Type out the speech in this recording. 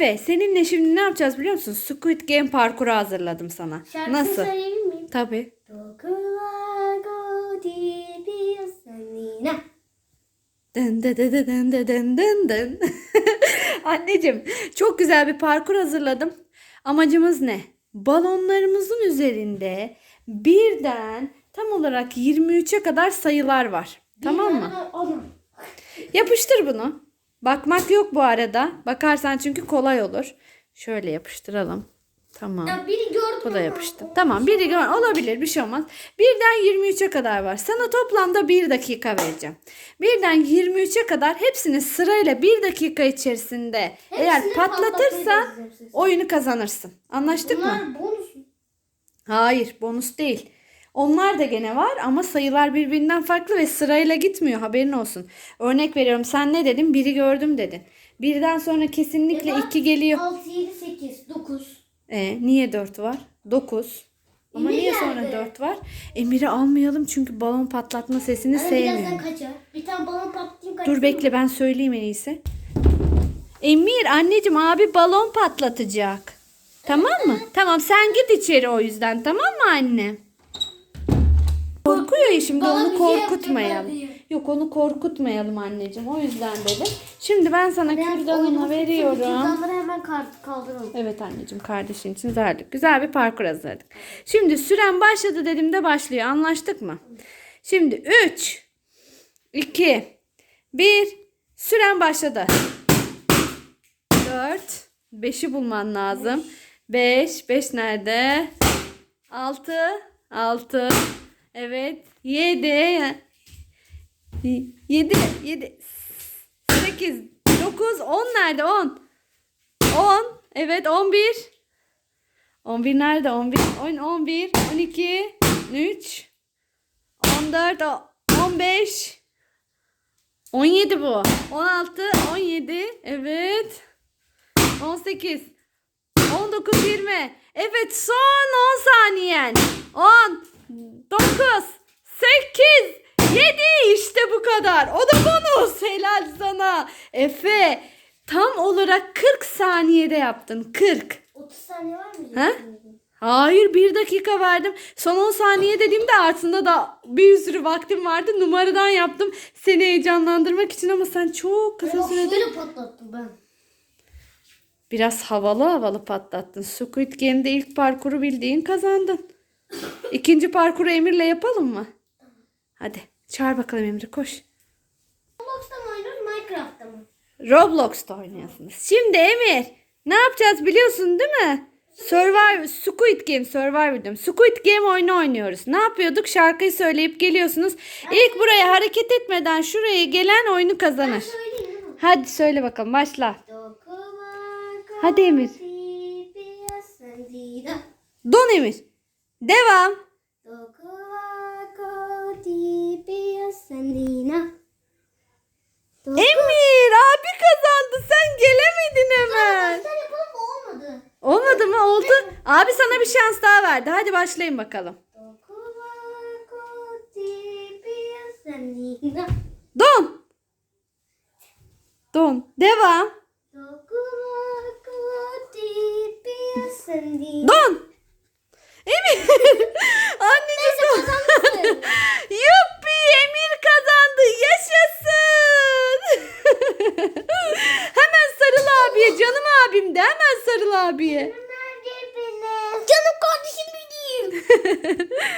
Efe seninle şimdi ne yapacağız biliyor musun? Squid Game parkuru hazırladım sana. Şarkı Nasıl? söyleyebilir miyim? Tabii. Dın dın dın dın dın dın dın dın. Anneciğim çok güzel bir parkur hazırladım. Amacımız ne? Balonlarımızın üzerinde birden tam olarak 23'e kadar sayılar var. Tamam mı? Yapıştır bunu. Bakmak yok bu arada. Bakarsan çünkü kolay olur. Şöyle yapıştıralım. Tamam. Ya biri gördüm Bu da ama yapıştı. Tamam biri gör olabilir bir şey olmaz. Birden 23'e kadar var. Sana toplamda 1 dakika vereceğim. Birden 23'e kadar hepsini sırayla 1 dakika içerisinde eğer Hepsini patlatırsan patlatacağız hepsini. oyunu kazanırsın. Anlaştık mı? Bunlar bonus mu? Hayır bonus değil. Onlar da gene var ama sayılar birbirinden farklı ve sırayla gitmiyor haberin olsun. Örnek veriyorum sen ne dedin? Biri gördüm dedin. Birden sonra kesinlikle bak, 2 geliyor. 6, 7, 8, 9. E, niye 4 var? 9. Ama Emir niye sonra nerede? 4 var? Emir'i almayalım çünkü balon patlatma sesini birazdan sevmiyor. kaçar. Bir tane balon patlatayım kaçsın. Dur bekle ben söyleyeyim en iyisi. Emir anneciğim abi balon patlatacak. Tamam mı? Tamam sen git içeri o yüzden tamam mı anne? Korkuyor ya şimdi Bana onu bir şey korkutmayalım. yapacaklar diye. Yok onu korkutmayalım anneciğim o yüzden dedim. Şimdi ben sana Ben kürdanımı veriyorum. Kürdanları hemen kar- kaldıralım. Evet anneciğim kardeşin için zardık. Güzel bir parkur hazırladık. Şimdi süren başladı dediğimde başlıyor. Anlaştık mı? Şimdi 3, 2, 1. Süren başladı. 4, 5'i bulman lazım. 5, 5 nerede? 6, 6. Evet. 7. 7, 7. 8, 9, 10 nerede? 10. 10. Evet 11. 11 nerede? 11. 10, 11. 12. 13. 14. o- 15. 17 bu. 16. 17. Evet. 18. 19. 20. Evet son 10 saniyen. 10. 9. 8. 7 işte bu kadar. O da bonus. Helal sana. Efe tam olarak 40 saniyede yaptın. 40. 30 saniye var mı? Ha? Hayır bir dakika verdim. Son 10 saniye dediğimde altında da bir sürü vaktim vardı. Numaradan yaptım seni heyecanlandırmak için ama sen çok kısa Ben sürede şöyle patlattım ben. biraz havalı havalı patlattın. Squid Game'de ilk parkuru bildiğin kazandın. İkinci parkuru Emir'le yapalım mı? Hadi çağır bakalım Emir'i koş. Roblox'ta mı oynuyoruz Minecraft'ta mı? Roblox'ta oynuyorsunuz. Şimdi Emir ne yapacağız biliyorsun değil mi? Survivor, Squid Game, Survivor diyorum. Squid Game oyunu oynuyoruz. Ne yapıyorduk? Şarkıyı söyleyip geliyorsunuz. İlk buraya hareket etmeden şuraya gelen oyunu kazanır. Hadi söyle bakalım başla. Hadi Emir. Don Emir. Devam. Emir abi kazandı. Sen gelemedin hemen. olmadı. Olmadı mı? Oldu. Abi sana bir şans daha verdi. Hadi başlayın bakalım. Don. Don. Devam. Don. canım abim de hemen sarıl abiye. Canım kardeşim benim.